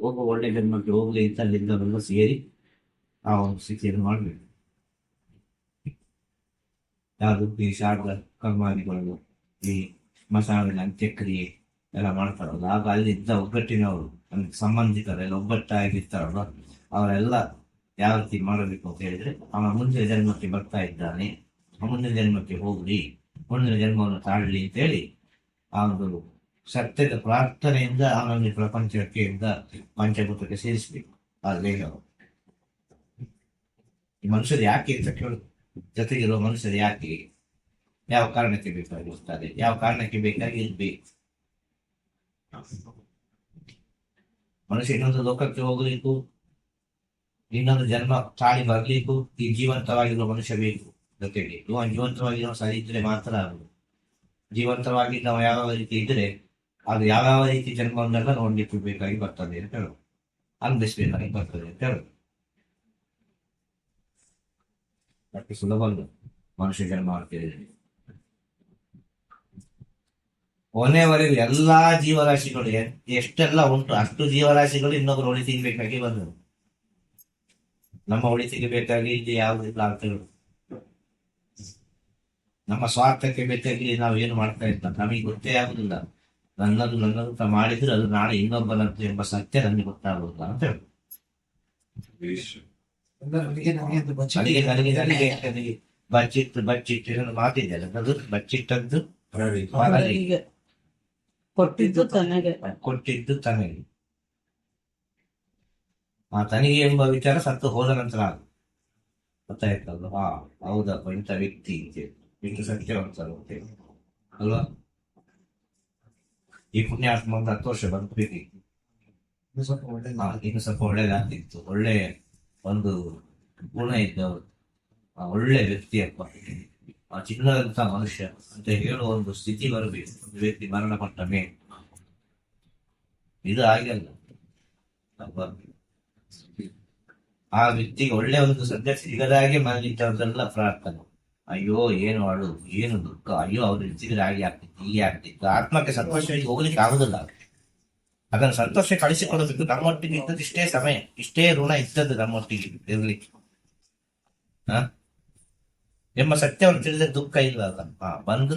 ಹೋಗೋ, ಒಳ್ಳೆ ಜನ್ಮಕ್ಕೆ ಹೋಗಲಿ ಅಂತ ಅಲ್ಲಿಂದ ಸೇರಿ ಆ ಸ್ಥಿತಿಯನ್ನು ಮಾಡಬೇಕು. ಯಾರು ಈ ಶಾರದ ಕರ್ಮಾದಿಗಳು ಈ ಮಸಾಲ ಅಂತ್ಯಕ್ರಿಯೆ ಎಲ್ಲ ಮಾಡ್ತಾರಲ್ಲ ಆಗ ಅಲ್ಲಿದ್ದ ಒಗ್ಗಟ್ಟಿನವರು, ಅಂದ್ರೆ ಸಂಬಂಧಿಕರೆಲ್ಲ ಒಗ್ಗಟ್ಟಾಗಿರ್ತಾರಲ್ಲ ಅವರೆಲ್ಲ ಯಾವ ರೀತಿ ಮಾಡಬೇಕು ಅಂತ ಹೇಳಿದ್ರೆ, ಅವನ ಮುಂದಿನ ಜನ್ಮಕ್ಕೆ ಬರ್ತಾ ಇದ್ದಾನೆ ಮುಂದಿನ ಜನ್ಮಕ್ಕೆ ಹೋಗ್ಲಿ, ಮುಂದಿನ ಜನ್ಮವನ್ನು ತಾಳಲಿ ಅಂತೇಳಿ ಆ ಒಂದು ಸತ್ಯದ ಪ್ರಾರ್ಥನೆಯಿಂದ ಅವನನ್ನು ಪ್ರಪಂಚಕ್ಕೆ ಇಂದ ಪಂಚಭೂತಕ್ಕೆ ಸೇರಿಸಬೇಕು. ಆ ದೇಹವು ಮನುಷ್ಯರು ಯಾಕೆ ಅಂತ ಕೇಳುದು ಜೊತೆಗಿರುವ ಮನುಷ್ಯರು ಯಾಕೆ? ಯಾವ ಕಾರಣಕ್ಕೆ ಬೇಕಾಗಿರುತ್ತಾರೆ ಯಾವ ಕಾರಣಕ್ಕೆ ಬೇಕಾಗಿ ಇರ್ಬೇಕು ಮನುಷ್ಯ ಇನ್ನೊಂದು ಲೋಕಕ್ಕೆ ಹೋಗಬೇಕು. ಇನ್ನೊಂದು ಜನ್ಮ ತಾಳಿ ಬರ್ಲಿಕ್ಕೂ ಈ ಜೀವಂತವಾಗಿರುವ ಮನುಷ್ಯ ಬೇಕು. ಜೊತೆಗೆ ಇವ ಜೀವಂತವಾಗಿರೋ ಸರಿ ಇದ್ರೆ ಮಾತ್ರ ಆಗುದು ಜೀವಂತವಾಗಿ ನಾವು ಯಾವ ರೀತಿ ಇದ್ರೆ ಅದು ಯಾವ ರೀತಿ ಜನ್ಮವನ್ನೆಲ್ಲ ನೋಡ್ಲಿಕ್ಕೆ ಬೇಕಾಗಿ ಬರ್ತದೆ ಅಂತ ಹೇಳುದು. ಅಂದಿಸ್ಬೇಕಾಗಿ ಬರ್ತದೆ ಅಂತ ಹೇಳುದು. ಅಷ್ಟು ಸುಲಭ ಅಲ್ಲ ಮನುಷ್ಯ ಜನ್ಮ ಅಂತ ಹೇಳಿದ್ರೆ. ಕೊನೆವರೆಗೂ ಎಲ್ಲಾ ಜೀವರಾಶಿಗಳು ಎಷ್ಟೆಲ್ಲ ಉಂಟು, ಅಷ್ಟು ಜೀವರಾಶಿಗಳು ಇನ್ನೊಬ್ರು ಉಳಿ ತಿನ್ಬೇಕಾಗಿ ಬಂದರು ನಮ್ಮ ಉಳಿ ತೆಗಿಬೇಕಾಗಿ ಇಲ್ಲಿ ಯಾವುದಿಲ್ಲ ಅಂತ ಹೇಳುದು ನಮ್ಮ ಸ್ವಾರ್ಥಕ್ಕೆ ಬೇಕಾಗಿ ನಾವು ಏನು ಮಾಡ್ತಾ ಇದ್ದ ನಮಗೆ ಗೊತ್ತೇ ಆಗುದಿಲ್ಲ. ನನ್ನದು ನನ್ನದು ಅಂತ ಮಾಡಿದ್ರೆ ಅದು ನಾಳೆ ಇನ್ನೊಬ್ಬನದ್ದು ಎಂಬ ಸತ್ಯ ನನಗೆ ಗೊತ್ತಾಗುದಿಲ್ಲ ಅಂತ ಹೇಳಿ ಬಚ್ಚಿಟ್ಟು ಬಚ್ಚಿಟ್ಟು ಏನೋ ಮಾತಿದೆ ಅದು ಬಚ್ಚಿಟ್ಟದ್ದು ಕೊಟ್ಟಿದ್ದು ತನಗೆ. ಕೊಟ್ಟಿದ್ದು ತನಗೆ. ಆ ತನಗೆ ಎಂಬ ವಿಚಾರ ಸತ್ತು ಹೋದ ನಂತರ ಅದು ಗೊತ್ತಾಯ್ತಲ್ವ? ಹಾ ಹೌದಪ್ಪ ಇಂಥ ವ್ಯಕ್ತಿ ಇಂಥ ಸತ್ಯವಂತರು ಅಂತೇಳಿ ಅಲ್ವಾ? ಈ ಪುಣ್ಯಾತ್ಮ ಒಂದು ಹತ್ತು ವರ್ಷ ಬದುಕಬೇಕಿತ್ತು ಒಳ್ಳೆ ಇನ್ನು ಸ್ವಲ್ಪ ಒಳ್ಳೇದಾಗ್ತಿತ್ತು. ಒಳ್ಳೆ ಒಂದು ಗುಣ ಇದ್ದವರು. ಅವರು ಒಳ್ಳೆ ವ್ಯಕ್ತಿಯಪ್ಪ ಆ ಚಿನ್ನದಂತ ಮನುಷ್ಯ ಅಂತ ಹೇಳುವ ಒಂದು ಸ್ಥಿತಿ ಬರಬೇಕು. ಒಂದು ವ್ಯಕ್ತಿ ಮರಣ ಪಟ್ಟ ಮೇಲೆ. ಇದು ಆಗಲ್ಲ? ಆ ವ್ಯಕ್ತಿಗೆ ಒಳ್ಳೆ ಒಂದು ಸದ್ಯ ಸಿಗದಾಗೆ ಮನೆಯಲ್ಲಿದ್ದವರೆಲ್ಲ ಪ್ರಾರ್ಥನೆ. ಅಯ್ಯೋ, ಏನು ಅಳು ಏನು ದುಃಖ ಅಯ್ಯೋ, ಅವ್ರು ಇರ್ತಿದ್ರೆ ಹಾಗೆ ಆಗ್ತಿತ್ತು, ಹೀಗೆ ಆಗ್ತಿತ್ತು. ಆತ್ಮಕ್ಕೆ ಸಂತೋಷ ಹೋಗ್ಲಿಕ್ಕೆ ಆಗುದಿಲ್ಲ ಅದನ್ನು ಸಂತೋಷ ಕಳಿಸಿಕೊಡಬೇಕು ನಮ್ಮೊಟ್ಟಿಗೆ ಇದ್ದದ್ದು ಇಷ್ಟೇ ಸಮಯ, ಇಷ್ಟೇ ಋಣ ಇದ್ದದ್ದು ನಮ್ಮೊಟ್ಟಿಗೆ ಇರ್ಲಿಕ್ಕೆ. ಹ? ಎಂಬ ಸತ್ಯವನ್ನು ತಿಳಿದ್ರೆ ದುಃಖ ಇಲ್ಲ ಅಲ್ಲ ಬಂದು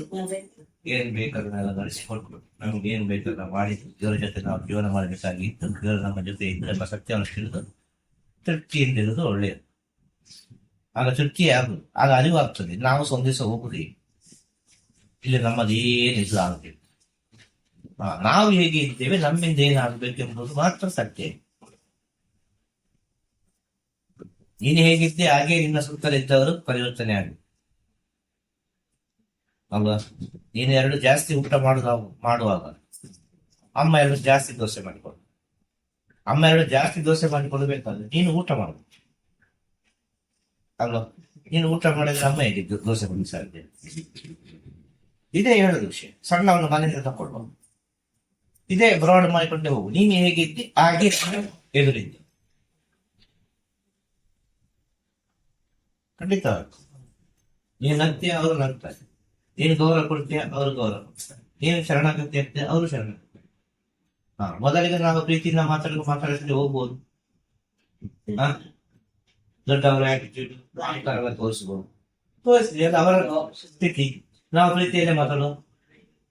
ಏನ್ ಬೇಕಾದ್ರೆಲ್ಲ ನಡೆಸಿಕೊಟ್ಟು ನಮ್ಗೆ ಏನ್ ಬೇಕಾದ್ರೆ ಮಾಡಿ ದೇವರ ಜೊತೆ ನಾವು ಜೀವನ ಮಾಡಬೇಕಾಗಿತ್ತು ಇವರು ನಮ್ಮ ಜೊತೆ ಇದ್ದ ಎಂಬ ಸತ್ಯವನ್ನು ತಿಳಿದು ತೃಪ್ತಿಯಿಂದ ಇರೋದು ಒಳ್ಳೆಯದು. ಆಗ ತೃಪ್ತಿ ಆಗುದು ಆಗ ಅರಿವಾಗ್ತದೆ ನಾವು ಸಂದೇಶ ಹೋಗುದೇ ಇಲ್ಲಿ ನಮ್ಮದು ಏನಿಲ್ಲ ಆಗುತ್ತೆ ನಾವು ಹೇಗೆ ಇದ್ದೇವೆ ನಮ್ಮಿಂದ ಏನಾಗಬೇಕು ಎಂಬುದು ಮಾತ್ರ ಸತ್ಯ ನೀನು ಹೇಗಿದ್ದೆ ಹಾಗೆ ನಿನ್ನ ಸುತ್ತಲಿದ್ದವರು ಪರಿವರ್ತನೆ ಆಗಿ ಅಲ್ವಾ ನೀನು ಎರಡು ಜಾಸ್ತಿ ಊಟ ಮಾಡುದ ಮಾಡುವಾಗ ಅಮ್ಮ ಎರಡು ಜಾಸ್ತಿ ದೋಸೆ ಮಾಡಿಕೊಡು ಅಮ್ಮ ಎರಡು ಜಾಸ್ತಿ ದೋಸೆ ಮಾಡಿಕೊಡ್ಬೇಕಾದ್ರೆ ನೀನು ಊಟ ಮಾಡು ಅಲ್ವಾ ನೀನು ಊಟ ಮಾಡಿದ್ರೆ ಅಮ್ಮ ಹೇಗಿದ್ದು ದೋಸೆ ಮಾಡಿ ಸಾಧ್ಯ ಇದೇ ಹೇಳೋದು ವಿಷಯ. ಸಣ್ಣವನ್ನು ಮನೆಯಿಂದ ತಕ್ಕೊಂಡು ಇದೇ ಬ್ರಾಡ್ ಮಾಡಿಕೊಂಡೆ ಹೋಗು. ನೀನು ಹೇಗಿದ್ದಿ, ಹಾಗೆ ಎದುರಿದ್ದು. ಖಂಡಿತ. ನೀನು ನಂತೀಯ ಅವರು ನಗ್ತಾರೆ ನೀನು ಗೌರವ ಕೊಡ್ತೀಯ? ಅವರು ಗೌರವ ಕೊಡ್ತಾರೆ. ನೀನು ಶರಣಾಗತಿ ಆಗ್ತೀಯ? ಅವರು ಶರಣಾಗತಿ ಹಾ, ಮೊದಲಿಗೆ ನಾವು ಪ್ರೀತಿಯಿಂದ ಮಾತಾಡಲು ಮಾತಾಡಿದ್ರೆ ಹೋಗ್ಬೋದು. ಹಾ? ದೊಡ್ಡವರ ಆಟಿಟ್ಯೂಡ್ ಅಹಂಕಾರಗಳ ತೋರಿಸ್ಬೋದು. ತೋರಿಸ್ತೀವಿ, ಅದು ಅವರ ಸ್ಥಿತಿ. ನಾವು ಪ್ರೀತಿಯಲ್ಲೇ ಮಾತಾಡು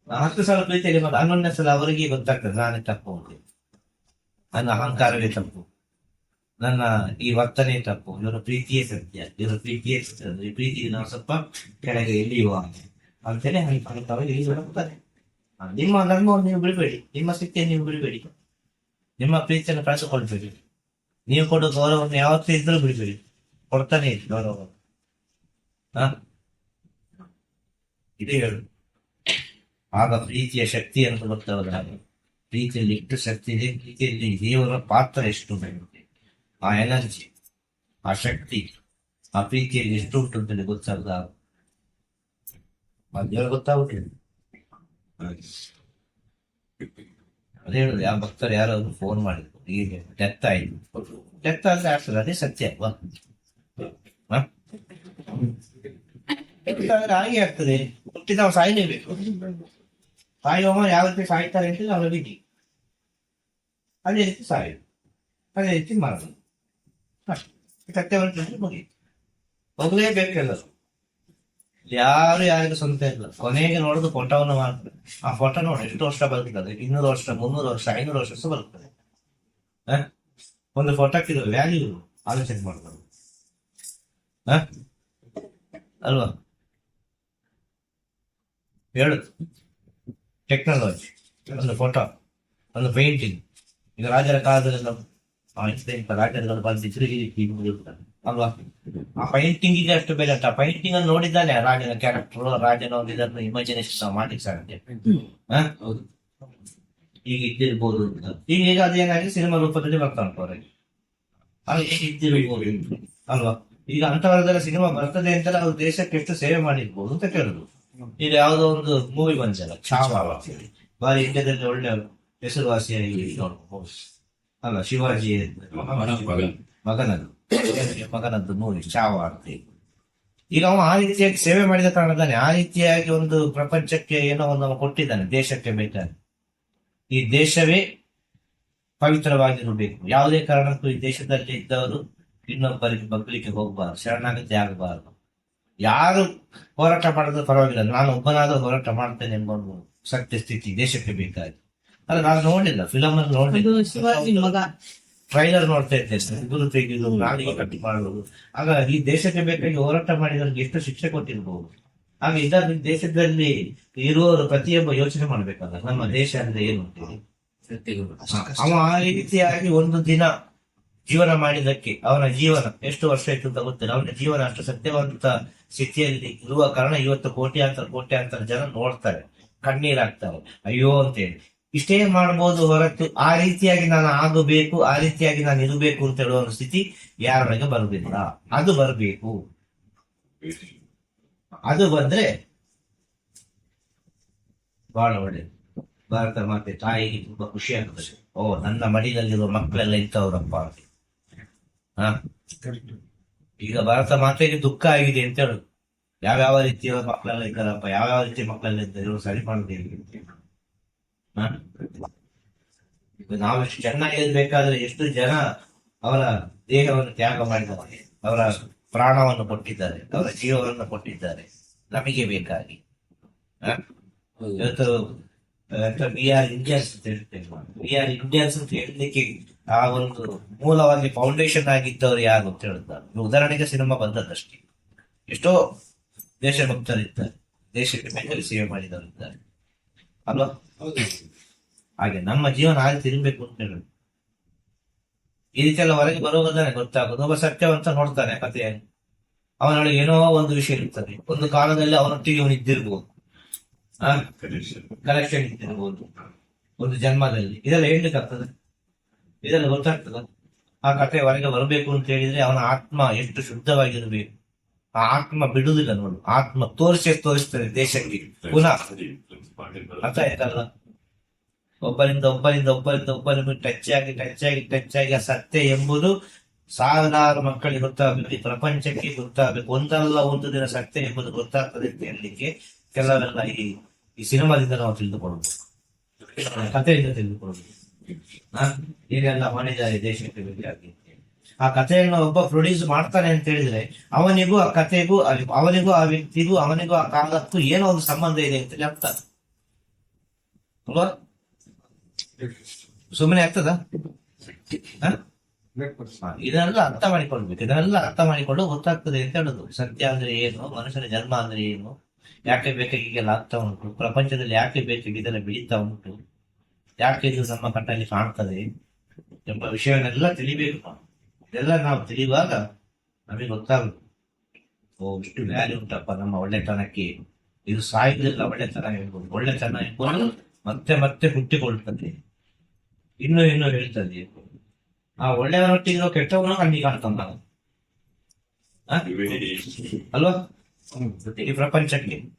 ಹತ್ತು ಸಲ ಪ್ರೀತಿಯಲ್ಲಿ ಮಾತಾಡ ಹನ್ನೊಂದನೇ ಸಲ ಅವರಿಗೆ ಗೊತ್ತಾಗ್ತದೆ, ನಾನೇ ತಪ್ಪು ಅಂತ. ನನ್ನ ಅಹಂಕಾರವೇ ತಪ್ಪು. ನನ್ನ ಈ ವರ್ತನೆ ತಪ್ಪು. ಇವರ ಪ್ರೀತಿಯೇ ಸತ್ಯ. ಇವರ ಪ್ರೀತಿಯೇ ಈ ಪ್ರೀತಿ ನಾವು ಸ್ವಲ್ಪ ಕೆಳಗೆ ಎಲ್ಲಿಯುವ ಅಂತೇಳಿ ಇಳಿಸ್ಬಿಡ್ತಾರೆ ನಿಮ್ಮ ಧರ್ಮವನ್ನು ನೀವು ಬಿಡಬೇಡಿ. ನಿಮ್ಮ ಸ್ಥಿತಿಯನ್ನು ನೀವು ಬಿಡಬೇಡಿ. ನಿಮ್ಮ ಪ್ರೀತಿಯನ್ನು ಕಳಿಸಿಕೊಳ್ಬೇಡಿ ನೀವು ಕೊಡೋ ಗೌರವವನ್ನು ಯಾವತ್ತೂ ಇದ್ರೂ ಬಿಡಬೇಡಿ. ಕೊಡ್ತಾನೆ ಇದೆ ಗೌರವ ಇದೇ ಹೇಳು. ಆಗ ಪ್ರೀತಿಯ ಶಕ್ತಿ ಅಂತ ಗೊತ್ತವಲ್ಲ ಪ್ರೀತಿಯಲ್ಲಿ ಎಷ್ಟು ಶಕ್ತಿ ಇದೆ, ಪ್ರೀತಿಯಲ್ಲಿ ದೇವರ ಪಾತ್ರ ಎಷ್ಟು. ಆ ಎನರ್ಜಿ ಆ ಶಕ್ತಿ, ಆ ಪ್ರೀತಿಯಲ್ಲಿ ಎಷ್ಟು ಉಂಟು ಅಂತೇಳಿ ಗೊತ್ತಾಗದ ದೇವರು ಗೊತ್ತಾಗ್ಬಿಟ್ಟಿದೆ ಅದೇ ಹೇಳುದು ಯಾವ ಭಕ್ತರು ಯಾರಾದ್ರು ಫೋನ್ ಮಾಡಿದ್ರು ಈಗ ಡೆತ್ ಆಯ್ತು. ಡೆತ್ ಆದ್ರೆ ಆಗ್ತದೆ, ಅದೇ ಸತ್ಯ ಅಲ್ವಾ? ಹಾಗೆ ಆಗ್ತದೆ. ನಾವು ಸಾಯಲೇಬೇಕು. ಸಾಯುವ ಯಾವ ರೀತಿ ಸಾಯ್ತಾರೆ ಅಂತ ನಾವು ವಿಧಿ ಅದೇ ರೀತಿ ಸಾಯುದು. ಅದೇ ರೀತಿ ಮಾಡೋದು. ಅಷ್ಟೇ. ಹೊರಟಿದ್ರೆ ಮುಗೀತು. ಹೋಗ್ಲೇಬೇಕೆಲ್ಲರು ಯಾರು ಯಾರಿಗೂ ಸ್ವಂತ ಇಲ್ಲ. ಕೊನೆಗೆ ನೋಡುದು ಫೋಟೋವನ್ನು ಮಾಡ್ತಾರೆ. ಆ ಫೋಟೋ ನೋಡಿ ಎಷ್ಟು ವರ್ಷ ಬರ್ತದೆ. ಇನ್ನೂರು ವರ್ಷ, ಮುನ್ನೂರು ವರ್ಷ, ಐನೂರು ವರ್ಷ ಬದುಕ್ತದೆ ಒಂದು ಫೋಟೋ ಇದು ವ್ಯಾಲ್ಯೂ ಆಲೋಚನೆ ಹ? ಅಲ್ವಾ? ಹೇಳುದು ಟೆಕ್ನಾಲಜಿ ಒಂದು ಫೋಟೋ ಒಂದು ಪೇಂಟಿಂಗ್ ಈಗ ರಾಜರ ಕಾಲದಲ್ಲೆಲ್ಲ ರಾಜರುಗಳು ಬಂದಿದ್ರು ಅಲ್ವಾ? ಆ ಪೇಂಟಿಂಗ್ಗೆ ಅಷ್ಟು ಬೆಲೆ ಅಂತ. ಪೇಂಟಿಂಗ್ ಅನ್ನು ನೋಡಿದ್ದಾನೆ ರಾಜನ ಕ್ಯಾರೆಕ್ಟರ್ ರಾಜನ ಒಂದು ಇದನ್ನು ಇಮ್ಯಾಜಿನೇಷನ್ ಮಾಡ್ಲಿಕ್ಕೆ ಸಾಧ್ಯ? ಈಗ ಇದ್ದಿರ್ಬೋದು ಈಗ ಈಗ ಅದೇನಾಗಿ ಸಿನಿಮಾ ರೂಪದಲ್ಲಿ ಬರ್ತಾ ಉಂಟು ಅವರಿಗೆ. ಈಗ ಇದ್ದಿರ್ಬೋದು. ಅಲ್ವಾ? ಈಗ ಅಂತವರದೆಲ್ಲ ಸಿನಿಮಾ ಬರ್ತದೆ ಅಂತ ಅವ್ರು ದೇಶಕ್ಕೆ ಎಷ್ಟು ಸೇವೆ ಮಾಡಿರ್ಬೋದು ಅಂತ ಕೇಳುದು. ಈಗ ಯಾವುದೋ ಒಂದು ಮೂವಿ ಬಂದಲ್ಲ ಚಾವ ಬಾರಿ ಇಂಡಿಯಾದಲ್ಲಿ ಒಳ್ಳೆ ಹೆಸರುವಾಸಿಯಾಗಿ ಅಲ್ಲ ಶಿವಾಜಿ ಮಗನದ್ದು ಮಗನದ್ದು ಮೂವಿ ಚಾವ ಅಂತ ಹೇಳಿ. ಈಗ ಅವ ಆ ರೀತಿಯಾಗಿ ಸೇವೆ ಮಾಡಿದ ಕಾರಣದಾನೆ ಆ ರೀತಿಯಾಗಿ ಒಂದು ಪ್ರಪಂಚಕ್ಕೆ ಏನೋ ಒಂದು ಕೊಟ್ಟಿದ್ದಾನೆ ದೇಶಕ್ಕೆ ಬೇಕಾಗಿ ಈ ದೇಶವೇ ಪವಿತ್ರವಾಗಿರಬೇಕು. ಯಾವುದೇ ಕಾರಣಕ್ಕೂ ಈ ದೇಶದಲ್ಲಿ ಇದ್ದವರು ಇನ್ನೊಬ್ಬರಿಗೆ ಬಗ್ಲಿಕ್ಕೆ ಹೋಗಬಾರ್ದು ಶರಣಾಗತಿ ಆಗಬಾರ್ದು. ಯಾರು ಹೋರಾಟ ಮಾಡಿದ್ರು ಪರವಾಗಿಲ್ಲ. ನಾನು ಒಬ್ಬನಾದ ಹೋರಾಟ ಮಾಡ್ತೇನೆ ಎಂಬ ಒಂದು ಸತ್ಯ ಸ್ಥಿತಿ ದೇಶಕ್ಕೆ ಬೇಕಾಗಿ ಅಲ್ಲ ನಾನು ನೋಡಿಲ್ಲ ಫಿಲಮ್ ಅಲ್ಲಿ ನೋಡಿಲ್ಲ ಟ್ರೈಲರ್ ನೋಡ್ತಾ ಇದ್ದೆ ಗುರು ತೆಗೆದು ನಾಡಿಗೆ ಕಟ್ಟಿ ಮಾಡುವುದು. ಆಗ ಈ ದೇಶಕ್ಕೆ ಬೇಕಾಗಿ ಹೋರಾಟ ಮಾಡಿದವರಿಗೆ ಎಷ್ಟು ಶಿಕ್ಷೆ ಕೊಟ್ಟಿರಬಹುದು ಆಗ ಇದರ ದೇಶದಲ್ಲಿ ಇರುವವರು ಪ್ರತಿಯೊಬ್ಬ ಯೋಚನೆ ಮಾಡ್ಬೇಕಲ್ಲ. ನಮ್ಮ ದೇಶ ಅಂದ್ರೆ ಏನು ಅವ ಆ ರೀತಿಯಾಗಿ ಒಂದು ದಿನ ಜೀವನ ಮಾಡಿದಕ್ಕೆ ಅವನ ಜೀವನ ಎಷ್ಟು ವರ್ಷ ಇತ್ತು ಅಂತ ಗೊತ್ತಿಲ್ಲ. ಅವನ ಜೀವನ ಅಷ್ಟು ಸತ್ಯವಂತ ಸ್ಥಿತಿಯಲ್ಲಿ ಇರುವ ಕಾರಣ ಇವತ್ತು ಕೋಟ್ಯಾಂತರ ಕೋಟ್ಯಾಂತರ ಜನ ನೋಡ್ತಾರೆ. ಕಣ್ಣೀರಾಗ್ತಾರೆ ಅಯ್ಯೋ ಅಂತೇಳಿ. ಇಷ್ಟೇ ಮಾಡಬಹುದು ಹೊರತು ಆ ರೀತಿಯಾಗಿ ನಾನು ಆಗಬೇಕು, ಆ ರೀತಿಯಾಗಿ ನಾನು ಇರಬೇಕು ಅಂತ ಹೇಳುವ ಒಂದು ಸ್ಥಿತಿ ಯಾರೊಳಗೆ ಬರುವುದಿಲ್ಲ. ಅದು ಬರಬೇಕು. ಅದು ಬಂದ್ರೆ ಬಹಳ ಒಳ್ಳೇದು. ಭಾರತ ಮಾತೆ ತಾಯಿಗೆ ತುಂಬಾ ಖುಷಿ ಆಗ್ತದೆ. ಓ, ನನ್ನ ಮಡಿಲಲ್ಲಿರುವ ಮಕ್ಕಳೆಲ್ಲ ಇಂಥವ್ರಪ್ಪ ಅಂತ. ಹ? ಈಗ ಭಾರತ ಮಾತೆಗೆ ದುಃಖ ಆಗಿದೆ ಅಂತ ಹೇಳುದು ಯಾವ್ಯಾವ ರೀತಿಯ ಮಕ್ಕಳೆಲ್ಲ ಇದ್ದಾರಪ್ಪ, ಯಾವ್ಯಾವ ರೀತಿಯ ಮಕ್ಕಳೆಲ್ಲ ಇದ್ದಾರೆ, ಇವರು ಸರಿ ಮಾಡುದು ಹೇಗೆ ಹ? ಈಗ ನಾವು ಎಷ್ಟು ಜನ ಅವರ ದೇಹವನ್ನು ತ್ಯಾಗ ಮಾಡಿದ್ದಾರೆ, ಅವರ ಪ್ರಾಣವನ್ನು ಕೊಟ್ಟಿದ್ದಾರೆ, ಅವರ ಜೀವವನ್ನು ಕೊಟ್ಟಿದ್ದಾರೆ, ನಮಗೆ ಬೇಕಾಗಿ? ಇವತ್ತು ವಿ ಆರ್ ಇಂಡಿಯನ್ಸ್ ಅಂತ ಹೇಳ್ತೇವೆ ವಿ ಆರ್ ಇಂಡಿಯನ್ಸ್ ಅಂತ ಹೇಳಲಿಕ್ಕೆ ಆ ಒಂದು ಮೂಲವಾಗಿ ಫೌಂಡೇಶನ್ ಆಗಿದ್ದವರು ಯಾರು ಅಂತ ಹೇಳಿದ್ದಾರೆ ಉದಾಹರಣೆಗೆ ಸಿನಿಮಾ ಬಂದದ್ದಷ್ಟೇ. ಎಷ್ಟೋ ದೇಶಭಕ್ತರಿದ್ದಾರೆ ದೇಶಕ್ಕೆ ಬೇಕಾಗಿ ಸೇವೆ ಮಾಡಿದವರು ಇದ್ದಾರೆ. ಅಲ್ವಾ? ಹಾಗೆ ನಮ್ಮ ಜೀವನ ಹಾಗೆ ತಿರುಗಬೇಕು ಅಂತ ಹೇಳಿ. ಈ ರೀತಿ ಎಲ್ಲ ಹೊರಗೆ ಬರುವುದಾನೆ ಗೊತ್ತಾಗೋದು. ಒಬ್ಬ ಸತ್ಯವಂತ ನೋಡ್ತಾನೆ ಕಥೆ ಅವನೊಳಗೆ ಏನೋ ಒಂದು ವಿಷಯ ಇರ್ತದೆ. ಒಂದು ಕಾಲದಲ್ಲಿ ಅವನೊಟ್ಟಿಗೆ ಅವನು ಇದ್ದಿರ್ಬೋದು. ಕಲೆಕ್ಷನ್ ಇದ್ದಿರ್ಬೋದು. ಒಂದು ಜನ್ಮದಲ್ಲಿ. ಇದೆಲ್ಲ ಹೇಳ್ಲಿಕ್ಕೆ ಆಗ್ತದೆ ಇದೆಲ್ಲ ಗೊತ್ತಾಗ್ತದ ಆ ಕಥೆ ಹೊರಗೆ ಬರಬೇಕು ಅಂತ ಹೇಳಿದ್ರೆ ಅವನ ಆತ್ಮ ಎಷ್ಟು ಶುದ್ಧವಾಗಿರಬೇಕು. ಆ ಆತ್ಮ ಬಿಡುವುದಿಲ್ಲ ನೋಡು. ಆತ್ಮ ತೋರಿಸಿ ತೋರಿಸ್ತಾರೆ ದೇಶಕ್ಕೆ. ಪುನಃ. ಅರ್ಥ ಆಯ್ತಲ್ಲ ಒಬ್ಬರಿಂದ ಒಬ್ಬರಿಂದ ಒಬ್ಬರಿಂದ ಒಬ್ಬರಿಂದ ಟಚ್ ಆಗಿ ಟಚ್ ಆಗಿ ಟಚ್ ಆಗಿ ಆ ಸತ್ಯ ಎಂಬುದು ಸಾವಿರಾರು ಮಕ್ಕಳಿಗೆ ಗೊತ್ತಾಗಬೇಕು. ಈ ಪ್ರಪಂಚಕ್ಕೆ ಗೊತ್ತಾಗಬೇಕು. ಒಂದಲ್ಲ ಒಂದು ದಿನ ಸತ್ಯ ಎಂಬುದು ಗೊತ್ತಾಗ್ತದೆ ಅಂತ ಹೇಳಲಿಕ್ಕೆ ಕೆಲವರೆಲ್ಲ ಈ ಈ ಸಿನಿಮಾದಿಂದ ನಾವು ತಿಳಿದುಕೊಳ್ಬೇಕು ಕಥೆಯಿಂದ ತಿಳಿದುಕೊಳ್ಳಬಹುದು ಹೀಗೆಲ್ಲ ಮಾಡಿದ್ದಾರೆ ದೇಶಕ್ಕೆ ಬೇಕಾಗಿ ಆ ಕಥೆಯನ್ನು ಒಬ್ಬ ಪ್ರೊಡ್ಯೂಸ್ ಮಾಡ್ತಾನೆ ಅಂತ ಹೇಳಿದ್ರೆ ಅವನಿಗೂ ಆ ಕಥೆಗೂ ಅವನಿಗೂ ಆ ವ್ಯಕ್ತಿಗೂ, ಅವನಿಗೂ ಆ ಕಾಲಕ್ಕೂ ಏನೋ ಒಂದು ಸಂಬಂಧ ಇದೆ ಅಂತ ಅರ್ಥ ಅಲ್ವಾ? ಸುಮ್ಮನೆ ಆಗ್ತದ? ಇದನ್ನೆಲ್ಲ ಅರ್ಥ ಮಾಡಿಕೊಳ್ಬೇಕು ಇದನ್ನೆಲ್ಲ ಅರ್ಥ ಮಾಡಿಕೊಂಡು ಗೊತ್ತಾಗ್ತದೆ ಅಂತ ಹೇಳುದು. ಸತ್ಯ ಅಂದ್ರೆ ಏನು, ಮನುಷ್ಯನ ಜನ್ಮ ಅಂದ್ರೆ ಏನು, ಯಾಕೆ ಬೇಕಾಗಿಗೆಲ್ಲ ಆಗ್ತಾ ಉಂಟು, ಪ್ರಪಂಚದಲ್ಲಿ ಯಾಕೆ ಬೇಕಾಗಿ ಇದೆಲ್ಲ ಬೆಳೀತಾ ಉಂಟು? ಯಾಕೆ ಇದು ನಮ್ಮ ಕಣ್ಣಲ್ಲಿ ಕಾಣ್ತದೆ ಎಂಬ ವಿಷಯವನ್ನೆಲ್ಲ ತಿಳಿಬೇಕು. ಇದೆಲ್ಲ ನಾವು ತಿಳಿಯುವಾಗ ನಮಗೆ ಗೊತ್ತಾಗುತ್ತೆ. ಓ ಇಷ್ಟು ವ್ಯಾಲ್ಯೂ ಉಂಟಪ್ಪ ನಮ್ಮ ಒಳ್ಳೆತನಕ್ಕೆ. ಇದು ಸಾಯುವುದಿಲ್ಲ ಒಳ್ಳೆತನ ಎಂಬುದು. ಒಳ್ಳೆತನ ಎಂಬುದು ಮತ್ತೆ ಮತ್ತೆ ಹುಟ್ಟಿಕೊಳ್ತದೆ. ಇನ್ನೂ ಇನ್ನೂ ಹೇಳ್ತದೆ. ಆ ಒಳ್ಳೆಯವನೊಟ್ಟಿಗೆ ಕೆಟ್ಟವನು ಕಣ್ಣಿಗೆ ಕಾಣ್ತಾನ? ಅಲ್ವಾ? ಈ ಪ್ರಪಂಚಕ್ಕೆ.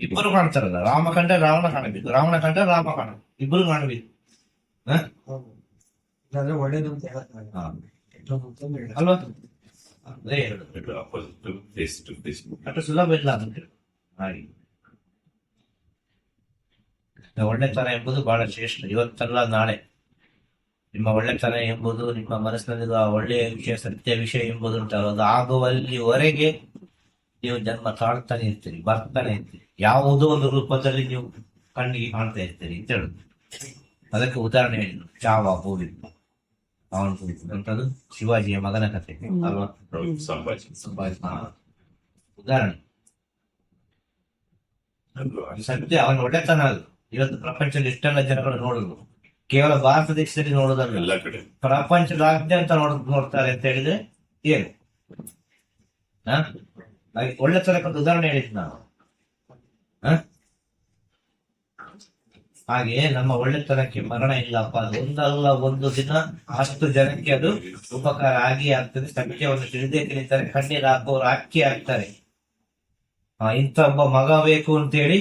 ಇಬ್ಬರು ಕಾಣ್ತಾರಲ್ಲ ರಾಮ ಕಂಡ್ರೆ ರಾವಣ ಕಾಣಬೇಕು ರಾವಣ ಕಂಡ್ರೆ ರಾಮ ಕಾಣ ಇಬ್ಬರು ಕಾಣಬೇಕು. ಒಳ್ಳೇದು ಅಂತ ಅಲ್ವಾ? ಅಷ್ಟು ಸುಲಭ ಇಲ್ಲ ಅಂತ ಹಾಗೆ. ಒಳ್ಳೆತನ ಎಂಬುದು ಬಹಳ ಶ್ರೇಷ್ಠ. ಇವತ್ತಲ್ಲ ನಾಳೆ. ನಿಮ್ಮ ಒಳ್ಳೆತನ ಎಂಬುದು ನಿಮ್ಮ ಮನಸ್ಸಿನಲ್ಲಿರುವ ಒಳ್ಳೆಯ ವಿಷಯ ಸತ್ಯ ವಿಷಯ ಎಂಬುದು ಅಂತ ಅದು ಆಗುವಲ್ಲಿವರೆಗೆ ನೀವು ಜನ್ಮ ತಾಳ್ತಾನೆ ಇರ್ತೀರಿ ಬರ್ತಾನೆ ಇರ್ತೀರಿ. ಯಾವುದೋ ಒಂದು ರೂಪದಲ್ಲಿ ನೀವು ಕಣ್ಣಿಗೆ ಕಾಣ್ತಾ ಇರ್ತೀರಿ ಅಂತ ಹೇಳುದು. ಅದಕ್ಕೆ ಉದಾಹರಣೆ ಹೇಳಿದ್ರು ಚಾವ ಗೋವಿ. ಅವನು ಅಂತದ್ದು ಶಿವಾಜಿಯ ಮಗನ ಕಥೆ ಅಲ್ವಾ. ಉದಾಹರಣೆ. ಸತ್ಯ ಅವನ ಒಡೆತನ ಅದು. ಇವತ್ತು ಪ್ರಪಂಚದಲ್ಲಿ ಇಷ್ಟೆಲ್ಲ ಜನಗಳು ನೋಡುದು. ಕೇವಲ ಭಾರತ ದೇಶದಲ್ಲಿ ನೋಡೋದಲ್ಲ. ಎಲ್ಲ ಕಡೆ. ಪ್ರಪಂಚದಾದ್ಯಂತ ನೋಡ್ ನೋಡ್ತಾರೆ ಅಂತ ಹೇಳಿದ್ರೆ ಏನು? ಒಳ್ಳೆ ಒಳ್ಳೆತನಕ್ಕೊಂದು ಉದಾಹರಣೆ ಹೇಳಿದ್ ಹ? ಹಾಗೆ ನಮ್ಮ ಒಳ್ಳೆತನಕ್ಕೆ ಮರಣ ಇಲ್ಲಪ್ಪ. ಅದು ಒಂದಲ್ಲ, ಒಂದು ದಿನ ಅಷ್ಟು ಜನಕ್ಕೆ ಅದು ಉಪಕಾರ ಆಗಿ ಆಗ್ತದೆ. ಸತ್ಯವನ್ನು ತಿಳಿದೇ ತಿಳಿತಾರೆ. ಕಣ್ಣೀರು ಹಾಕುವವರು ಅಕ್ಕಿ ಆಗ್ತಾರೆ ಇಂಥ ಒಬ್ಬ ಮಗ ಬೇಕು ಅಂತೇಳಿ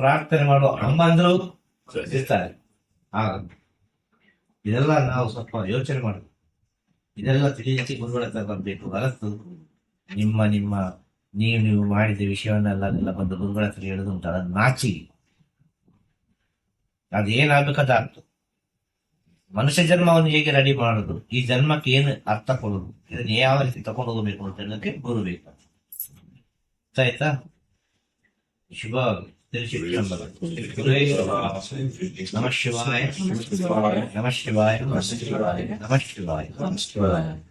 ಪ್ರಾರ್ಥನೆ ಮಾಡುವ ಅಮ್ಮಂದ್ರು ಇರ್ತಾರೆ. ಆಗ ಇದೆಲ್ಲ ನಾವು ಸ್ವಲ್ಪ ಯೋಚನೆ ಮಾಡಬೇಕು ಇದೆಲ್ಲ ತಿಳಿಲಿಕ್ಕೆ ಗುರುಗಳ ಬರಬೇಕು ಹೊರತು ನಿಮ್ಮ ನಿಮ್ಮ ನೀವು ನೀವು ಮಾಡಿದ ವಿಷಯವನ್ನೆಲ್ಲ ಬಂದು ಗುರುಗಳ ಹತ್ರ ಹೇಳುದು ಉಂಟು ಅದನ್ನು ನಾಚಿ. ಅದೇನಾಗ್ಬೇಕಂತ ಮನುಷ್ಯ ಜನ್ಮವನ್ನು ಹೇಗೆ ರೆಡಿ ಮಾಡುದು? ಈ ಜನ್ಮಕ್ಕೆ ಏನು ಅರ್ಥ ಕೊಡುದು? ಇದನ್ನ ಯಾವ ರೀತಿ ತಗೊಂಡು ಹೋಗಬೇಕು ಅಂತ ಹೇಳೋದಕ್ಕೆ ಗುರು ಬೇಕು. ಆಯ್ತಾ? ಶುಭ ನಮ ಶಿವಾಯ. ನಮಃ ಶಿವಾಯ. ನಮಃ ಶಿವಾಯ. ನಮಃ ಶಿವಾಯ.